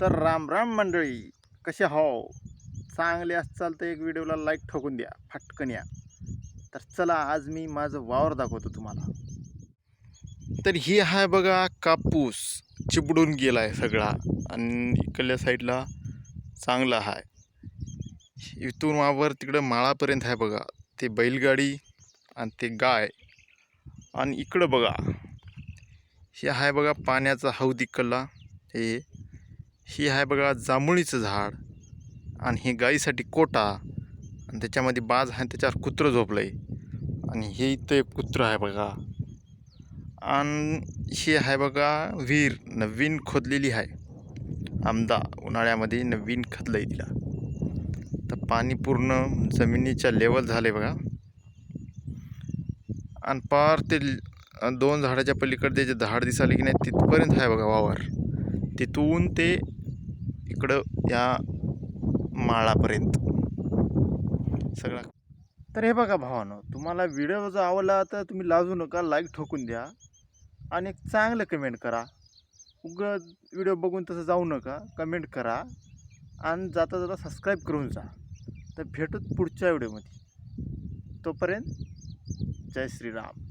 तर राम राम मंडळी कसे हो? चांगले असाल तर एक व्हिडिओला लाईक ठोकून द्या फटकन या. तर चला आज मी माझं वावर दाखवतो तुम्हाला. तर ही आहे बघा कापूस चिपडून गेला आहे सगळा. आणि इकडल्या साईडला चांगला आहे. इथून वावर तिकडं माळापर्यंत आहे बघा. ते बैलगाडी आणि ते गाय. आणि इकडं बघा. हे आहे बघा पाण्याचा हौद इकडला हे ही आहे बघा जांभुळीचं झाड. आणि हे गाईसाठी कोटा. आणि त्याच्यामध्ये बाज आहे त्याच्यावर कुत्रं झोपलं आहे आणि हे इथं एक कुत्रं आहे बघा. आणि हे आहे बघा विहीर. नवीन खोदलेली आहे. आमदा उन्हाळ्यामध्ये नवीन खदलं आहे तिला. तर पाणी पूर्ण जमिनीच्या लेवल झाले बघा. आणि पार ते दोन झाडाच्या पलीकडे जे झाड दिसाले की नाही तिथपर्यंत आहे बघा वावर. तिथून ते इकडं या माळापर्यंत. सगळा. तर हे बघा भावानं तुम्हाला व्हिडिओ जर आवडला तर तुम्ही लाजू नका लाईक ठोकून द्या आणि एक चांगलं कमेंट करा. उग व्हिडिओ बघून तसं जाऊ नका कमेंट करा आणि जाता जाता सबस्क्राईब करून जा. तर भेटूत पुढच्या व्हिडिओमध्ये. तोपर्यंत जय श्रीराम.